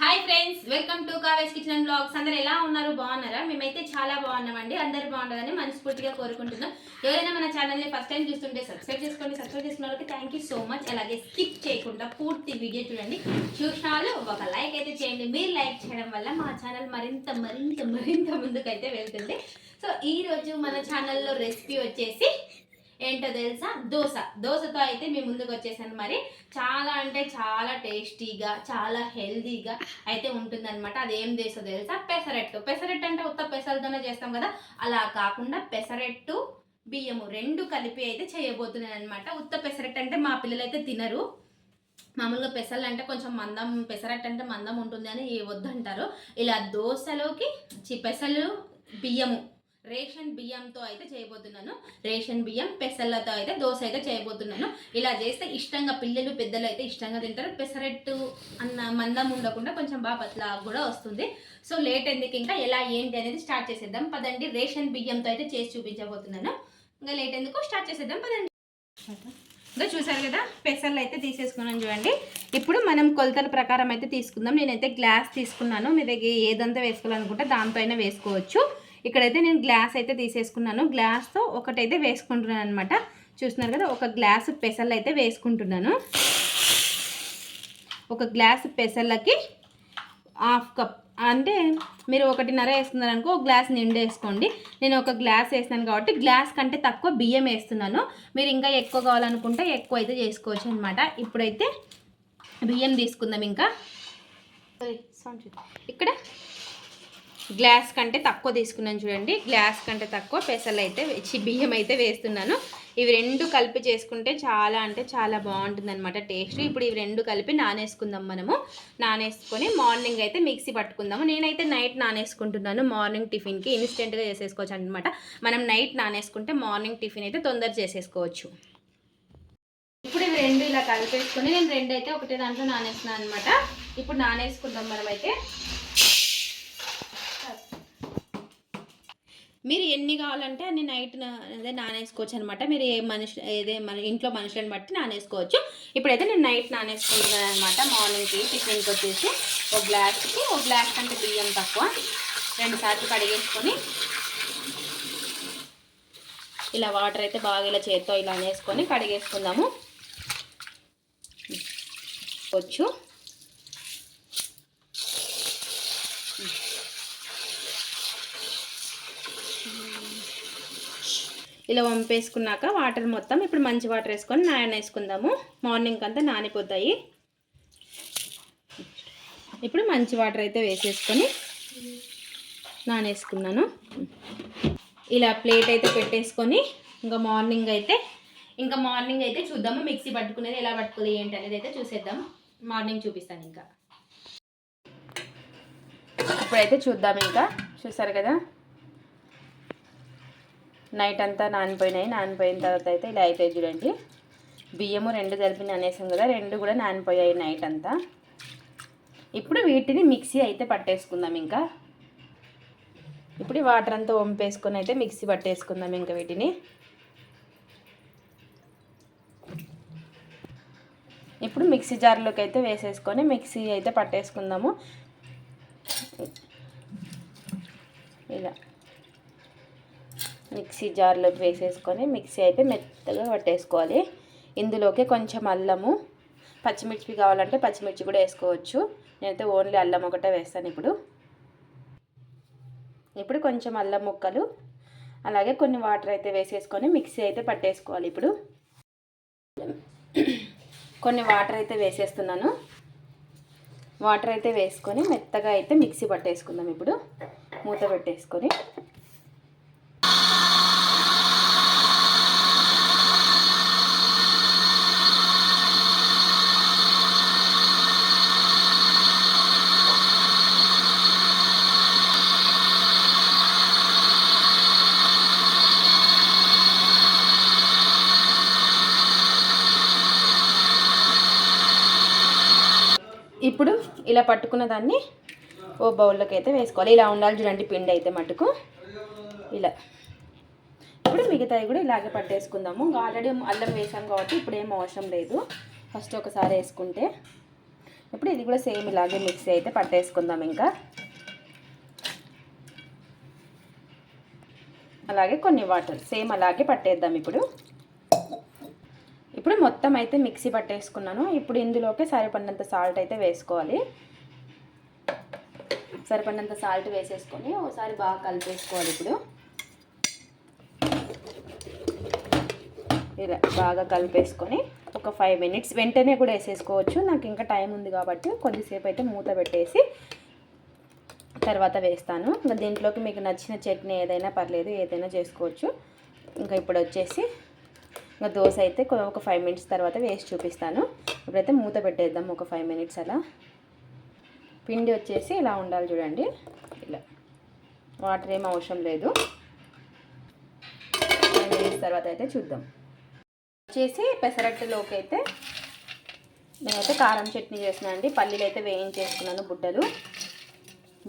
Hi friends welcome to Kavi's kitchen blogs అందరు ఎలా ఉన్నారు? బాగున్నారా? మేమైతే చాలా బాగున్నామండి. అందరు బాగుండాలని మనస్ఫూర్తిగా కోరుకుంటున్నాం. ఎవరైనా మన ఛానల్ని ఫస్ట్ టైం చూస్తుంటే సబ్స్క్రైబ్ చేసుకోండి. సబ్స్క్రైబ్ చేసుకున్న వాళ్ళకి థ్యాంక్ యూ సో మచ్ అలాగే స్కిప్ చేయకుండా పూర్తి వీడియో చూడండి. చూసిన వాళ్ళు ఒక లైక్ అయితే చేయండి. మీరు లైక్ చేయడం వల్ల మా ఛానల్ మరింత మరింత మరింత ముందుకైతే వెళ్తుంది. సో ఈరోజు మన ఛానల్లో రెసిపీ వచ్చేసి ఏంటో తెలుసా? దోశ. దోశతో అయితే మీ ముందుకు వచ్చేసాను మరి చాలా అంటే చాలా టేస్టీగా చాలా హెల్దీగా అయితే ఉంటుందన్నమాట. అది ఏం దోశ తెలుసా? పెసరెట్టు. పెసరట్టు అంటే ఉత్త పెసరతోనే చేస్తాం కదా? అలా కాకుండా పెసరట్టు బియ్యము రెండు కలిపి అయితే చేయబోతున్నాను అనమాట ఉత్త పెసరట్టు అంటే మా పిల్లలు అయితే తినరు. మామూలుగా పెసలు అంటే కొంచెం మందం పెసరట్టు అంటే మందం ఉంటుంది అని వద్దంటారు. ఇలా దోశలోకి చి పెసలు బియ్యము రేషన్ బియ్యంతో అయితే చేయబోతున్నాను. రేషన్ బియ్యం పెసర్లతో అయితే దోశ అయితే చేయబోతున్నాను. ఇలా చేస్తే ఇష్టంగా పిల్లలు పెద్దలు అయితే ఇష్టంగా తింటారు. పెసరట్టు అన్న మందం ఉండకుండా కొంచెం బాగా పతలా కూడా వస్తుంది. సో లేట్ ఎందుకు ఇంకా? ఎలా ఏంటి అనేది స్టార్ట్ చేసేద్దాం. పదండి రేషన్ బియ్యంతో అయితే చేసి చూపించబోతున్నాను. ఇంకా లేట్ ఎందుకు? స్టార్ట్ చేసేద్దాం. పదండి. ఇంకా చూసారు కదా? పెసర్లు అయితే తీసేసుకున్నాను చూడండి. ఇప్పుడు మనం కొలతల ప్రకారం అయితే తీసుకుందాం. నేనైతే గ్లాస్ తీసుకున్నాను. మీ దగ్గర ఏదంతా వేసుకోవాలనుకుంటే దాంతో అయినా వేసుకోవచ్చు. ఇక్కడైతే నేను గ్లాస్ అయితే తీసేసుకున్నాను. గ్లాస్తో ఒకటైతే వేసుకుంటున్నాను అనమాట చూస్తున్నారు కదా ఒక గ్లాసు పెసర్లు అయితే వేసుకుంటున్నాను. ఒక గ్లాసు పెసర్లకి హాఫ్ కప్ అంటే మీరు ఒకటిన్నర వేస్తున్నారు అనుకో ఒక గ్లాస్ నిండు వేసుకోండి. నేను ఒక గ్లాస్ వేస్తాను కాబట్టి గ్లాస్ కంటే తక్కువ బియ్యం వేస్తున్నాను. మీరు ఇంకా ఎక్కువ కావాలనుకుంటే ఎక్కువ అయితే చేసుకోవచ్చు అనమాట ఇప్పుడైతే బియ్యం తీసుకుందాం ఇంకా. ఇక్కడ గ్లాస్ కంటే తక్కువ తీసుకున్నాను చూడండి. గ్లాస్ కంటే తక్కువ పెసలు అయితే చి- బియ్యం అయితే వేస్తున్నాను. ఇవి రెండు కలిపి చేసుకుంటే చాలా అంటే చాలా బాగుంటుంది అనమాట టేస్ట్. ఇప్పుడు ఇవి రెండు కలిపి నానేసుకుందాం మనము. నానేసుకొని మార్నింగ్ అయితే మిక్సీ పట్టుకుందాము. నేనైతే నైట్ నానేసుకుంటున్నాను. మార్నింగ్ టిఫిన్కి ఇన్స్టెంట్గా చేసేసుకోవచ్చు అనమాట మనం నైట్ నానేసుకుంటే మార్నింగ్ టిఫిన్ అయితే తొందర చేసేసుకోవచ్చు. ఇప్పుడు ఇవి రెండు ఇలా కలిపేసుకొని నేను రెండు అయితే ఒకటే దాంట్లో నానేస్తున్నాను అనమాట ఇప్పుడు నానేసుకుందాం మనమైతే. మీరు ఎన్ని కావాలంటే అన్ని నైట్ అదే నానేసుకోవచ్చు అనమాట మీరు ఏ మనిషి ఏదే మన ఇంట్లో మనుషులను బట్టి నానేసుకోవచ్చు. ఇప్పుడైతే నేను నైట్ నానేసుకుంటున్నాను అనమాట మార్నింగ్కి టిఫిన్కి వచ్చేసి ఒక గ్లాస్కి ఒక గ్లాస్ కంటే బియ్యం తక్కువ. రెండు సార్లు కడిగేసుకొని ఇలా వాటర్ అయితే బాగా ఇలా చేత్తో ఇలా అనేసుకొని కడిగేసుకుందాము. వచ్చు. ఇలా వంపేసుకున్నాక వాటర్ మొత్తం ఇప్పుడు మంచి వాటర్ వేసుకొని నానేసుకుందాము. మార్నింగ్ అంతా నానిపోతాయి. ఇప్పుడు మంచి వాటర్ అయితే వేసేసుకొని నానేసుకున్నాను. ఇలా ప్లేట్ అయితే పెట్టేసుకొని ఇంకా మార్నింగ్ అయితే ఇంకా మార్నింగ్ అయితే చూద్దాము మిక్సీ పట్టుకునేది ఎలా పట్టుకోవాలి ఏంటి అనేది అయితే చూసేద్దాం మార్నింగ్ చూపిస్తాను ఇంకా. ఇప్పుడైతే చూద్దాం ఇంకా. చూసారు కదా? నైట్ అంతా నానిపోయినాయి. నానిపోయిన తర్వాత అయితే ఇలా అయితే చూడండి. బియ్యము రెండు కలిపి నానేసాం కదా రెండు కూడా నానిపోయాయి నైట్ అంతా. ఇప్పుడు వీటిని మిక్సీ అయితే పట్టేసుకుందాం ఇంకా. ఇప్పుడు వాటర్ అంతా వంపేసుకొని అయితే మిక్సీ పట్టేసుకుందాం ఇంకా వీటిని. ఇప్పుడు మిక్సీ జార్లోకి అయితే వేసేసుకొని మిక్సీ అయితే పట్టేసుకుందాము. ఇలా. మిక్సీ జార్లోకి వేసేసుకొని మిక్సీ అయితే మెత్తగా పట్టేసుకోవాలి. ఇందులోకి కొంచెం అల్లము పచ్చిమిర్చి కావాలంటే పచ్చిమిర్చి కూడా వేసుకోవచ్చు. నేనైతే ఓన్లీ అల్లం ఒకటే వేస్తాను ఇప్పుడు. ఇప్పుడు కొంచెం అల్లం ముక్కలు అలాగే కొన్ని వాటర్ అయితే వేసేసుకొని మిక్సీ అయితే పట్టేసుకోవాలి ఇప్పుడు. కొన్ని వాటర్ అయితే వేసేస్తున్నాను. వాటర్ అయితే వేసుకొని మెత్తగా అయితే మిక్సీ పట్టేసుకుందాం ఇప్పుడు. మూత పెట్టేసుకొని ఇప్పుడు ఇలా పట్టుకున్న దాన్ని ఓ బౌల్లోకి అయితే వేసుకోవాలి. ఇలా ఉండాలి చూడండి పిండి అయితే మటుకు. ఇలా. ఇప్పుడు మిగతాయి కూడా ఇలాగే పట్టేసుకుందాము. ఇంకా ఆల్రెడీ అల్లం వేసాం కాబట్టి ఇప్పుడు ఏం అవసరం లేదు. ఫస్ట్ ఒకసారి వేసుకుంటే. ఇప్పుడు ఇది కూడా సేమ్ ఇలాగే మిక్సీ అయితే పట్టేసుకుందాం ఇంకా. అలాగే కొన్ని వాటర్. సేమ్ అలాగే పట్టేద్దాం ఇప్పుడు. ఇప్పుడు మొత్తం అయితే మిక్సీ పట్టేసుకున్నాను. ఇప్పుడు ఇందులోకి సరిపడినంత సాల్ట్ అయితే వేసుకోవాలి. సరిపడినంత సాల్ట్ వేసేసుకొని ఒకసారి బాగా కలిపేసుకోవాలి ఇప్పుడు. ఇలా బాగా కలిపేసుకొని ఒక ఫైవ్ మినిట్స్ వెంటనే కూడా వేసేసుకోవచ్చు. నాకు ఇంకా టైం ఉంది కాబట్టి కొద్దిసేపు అయితే మూత పెట్టేసి తర్వాత వేస్తాను. ఇంకా దీంట్లోకి మీకు నచ్చిన చట్నీ ఏదైనా పర్లేదు ఏదైనా చేసుకోవచ్చు. ఇంకా ఇప్పుడు వచ్చేసి ఇంకా దోశ అయితే ఒక ఫైవ్ మినిట్స్ తర్వాత వేసి చూపిస్తాను. ఇప్పుడైతే మూత పెట్టేద్దాం ఒక ఫైవ్ మినిట్స్ అలా. పిండి వచ్చేసి ఇలా ఉండాలి చూడండి. ఇలా. వాటర్ ఏం అవసరం లేదు. ఫైవ్ మినిట్స్ తర్వాత అయితే చూద్దాం. వచ్చేసి పెసరట్టులోకి అయితే నేనైతే కారం చట్నీ చేస్తున్నాను అండి. పల్లీలు అయితే వేయించేసుకున్నాను బుడ్డలు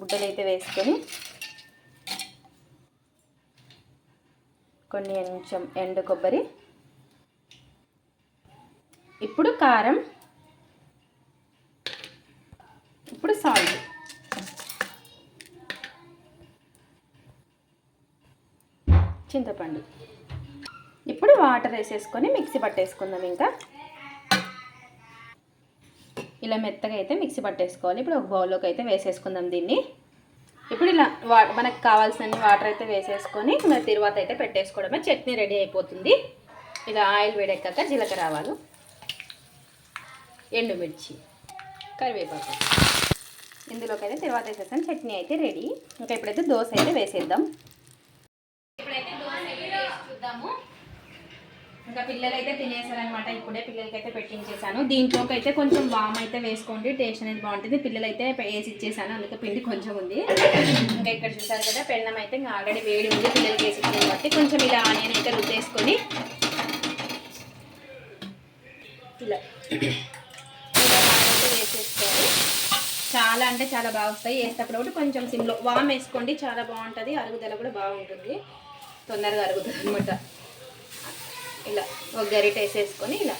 బుడ్డలు అయితే వేసుకొని కొన్ని కొంచెం ఎండు కొబ్బరి ఇప్పుడు కారం ఇప్పుడు సాల్ట్. చింతపండు. ఇప్పుడు వాటర్ వేసేసుకొని మిక్సీ పట్టేసుకుందాం ఇంకా. ఇలా మెత్తగా అయితే మిక్సీ పట్టేసుకోవాలి. ఇప్పుడు ఒక బౌల్లోకి అయితే వేసేసుకుందాం దీన్ని. ఇప్పుడు ఇలా వా మనకు కావాల్సిన వాటర్ అయితే వేసేసుకొని మరి తర్వాత అయితే పెట్టేసుకోవడమే. చట్నీ రెడీ అయిపోతుంది. ఇలా ఆయిల్ వేడెక్కాక జీలకర్ర ఆవాలు. ఎండుమిర్చి కరివేపాకు. ఇందులోకి అయితే తర్వాత వేసేసాను చట్నీ అయితే రెడీ. ఇంకా ఇప్పుడైతే దోశ అయితే వేసేద్దాం. ఇప్పుడైతే దోశ అయితే చూద్దాము. ఇంకా పిల్లలు అయితే తినేసారనమాట ఇప్పుడే పిల్లలకి అయితే పెట్టించేసాను దీంట్లోకి అయితే కొంచెం వామ్ అయితే వేసుకోండి. టేస్ట్ అనేది బాగుంటుంది. పిల్లలు అయితే వేసి ఇచ్చేసాను అందుకే పిండి కొంచెం ఉంది. ఇంకా ఇక్కడ చూసారు కదా పెన్నం అయితే ఇంకా ఆల్రెడీ వేడి ఉంది. పిల్లలకి వేసి కాబట్టి కొంచెం ఇలా ఆనియన్ అయితే రుద్దేసుకొని అంటే చాలా బాగా వస్తాయి వేసేటప్పుడు కూడా కొంచెం సిమ్లో వామ్ వేసుకోండి చాలా బాగుంటుంది. అరుగుదల కూడా బాగుంటుంది. తొందరగా అరుగుతుంది అనమాట ఇలా ఒక గరిట వేసేసుకొని ఇలా.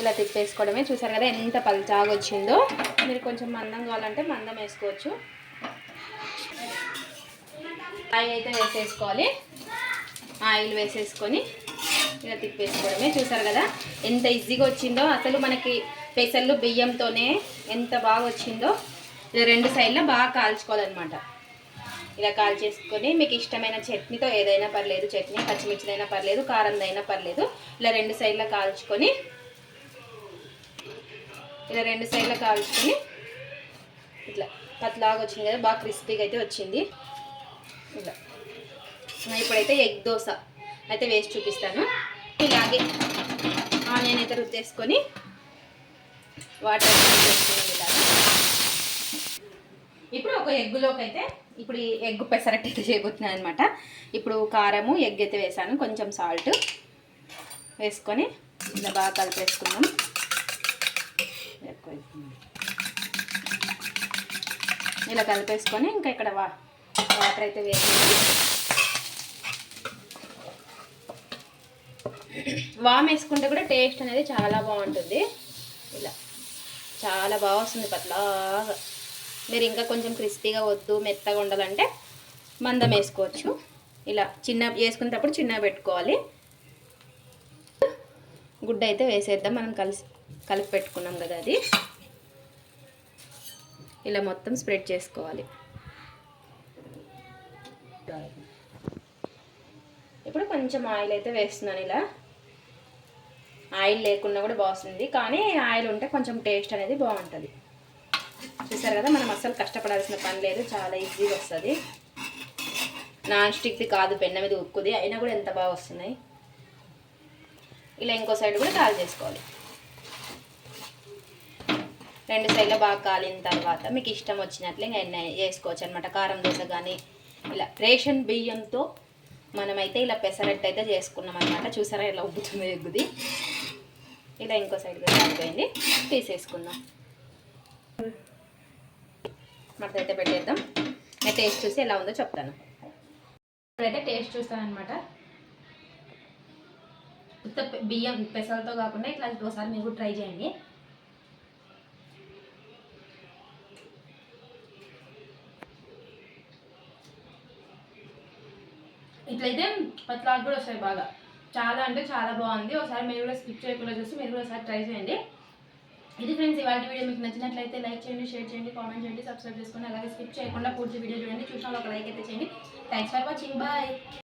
ఇలా తిప్పేసుకోవడమే. చూసారు కదా ఎంత పల్చాగా వచ్చిందో. మీరు కొంచెం మందం కావాలంటే మందం వేసుకోవచ్చు. ఆయిల్ అయితే వేసేసుకోవాలి. ఆయిల్ వేసేసుకొని ఇలా తిప్పేసుకోవడమే. చూసారు కదా? ఎంత ఈజీగా వచ్చిందో. అసలు మనకి పెసళ్ళు బియ్యంతోనే ఎంత బాగా వచ్చిందో. ఇలా రెండు సైడ్లో బాగా కాల్చుకోవాలన్నమాట. ఇలా కాల్చేసుకొని మీకు ఇష్టమైన చట్నీతో ఏదైనా పర్లేదు. చట్నీ పచ్చిమిర్చిదైనా పర్లేదు కారందైనా పర్లేదు. ఇలా రెండు సైడ్లో కాల్చుకొని ఇలా రెండు సైడ్లో కాల్చుకొని ఇట్లా పట్లాగా వచ్చింది కదా బాగా క్రిస్పీగా అయితే వచ్చింది. ఇలా. ఇప్పుడైతే ఎగ్ దోశ. అయితే వేసి చూపిస్తాను. ఇలాగే ఆనియన్ అయితే రుద్దేసుకొని వాటర్ వేసుకున్నాం ఇలాగా. ఇప్పుడు ఒక ఎగ్గులోకి అయితే ఇప్పుడు ఈ ఎగ్ పెసరట్టు అయితే చేయబోతున్నాను అనమాట ఇప్పుడు కారము ఎగ్ అయితే వేసాను. కొంచెం సాల్ట్ వేసుకొని ఇలా బాగా కలిపేసుకున్నాం ఇలా కలిపేసుకొని ఇంకా ఇక్కడ వాటర్ అయితే వేసేసి వామ్ వేసుకుంటే కూడా టేస్ట్ అనేది చాలా బాగుంటుంది. ఇలా చాలా బాగా వస్తుంది పట్లాగా. మీరు ఇంకా కొంచెం క్రిస్పీగా వద్దు మెత్తగా ఉండాలంటే మందం వేసుకోవచ్చు. ఇలా చిన్న వేసుకునేటప్పుడు చిన్నగా పెట్టుకోవాలి. గుడ్డ అయితే వేసేద్దాం. మనం కలిసి కలిపి పెట్టుకున్నాం కదా అది. ఇలా మొత్తం స్ప్రెడ్ చేసుకోవాలి. ఇప్పుడు కొంచెం ఆయిల్ అయితే వేస్తున్నాను ఇలా. ఆయిల్ లేకుండా కూడా బాగుంది కానీ ఆయిల్ ఉంటే కొంచెం టేస్ట్ అనేది బాగుంటుంది. చూసారు కదా మనం అస్సలు కష్టపడాల్సిన పని లేదు. చాలా ఈజీగా వస్తుంది. నాన్ స్టిక్ది కాదు పెన్న మీద ఉక్కుది. అయినా కూడా ఎంత బాగా వస్తున్నాయి. ఇలా ఇంకో సైడ్ కూడా కాల్ చేసుకోవాలి. రెండు సైడ్లో బాగా కాలిన తర్వాత మీకు ఇష్టం వచ్చినట్లు ఇంకా ఎన్న వేసుకోవచ్చు అనమాట కారం దోశ కానీ ఇలా రేషన్ బియ్యంతో మనమైతే ఇలా పెసరట్టు అయితే చేసుకున్నాం అనమాట చూసారా ఇలా ఉబ్బుతుందో ఎగ్గుది? ఇలా ఇంకో సైడ్ కూడా తీసేసుకుందాం. మడత అయితే పెట్టేద్దాం. నేను టేస్ట్ చూసి ఎలా ఉందో చెప్తాను. ఇప్పుడైతే టేస్ట్ చూస్తాను అనమాట ఉత్త పె- బియ్యం పెసలతో కాకుండా ఇట్లా ఒకసారి మీరు కూడా ట్రై చేయండి. ఇట్లయితే పట్లాక్ కూడా వస్తాయి బాగా. చాలా అంటే చాలా బాగుంది. ఒకసారి మీరు కూడా స్కిప్ చేయకుండా చూసి మీరు కూడా ఒకసారి ట్రై చేయండి. ఇది ఫ్రెండ్స్ ఇవాళ వీడియో మీకు నచ్చినట్లయితే లైక్ చేయండి షేర్ చేయండి కామెంట్ చేయండి సబ్స్క్రైబ్ చేసుకోండి అలాగే స్కిప్ చేయకుండా పూర్తి వీడియో చూడండి. చూసిన ఒక లైక్ అయితే చేయండి. Thanks for watching bye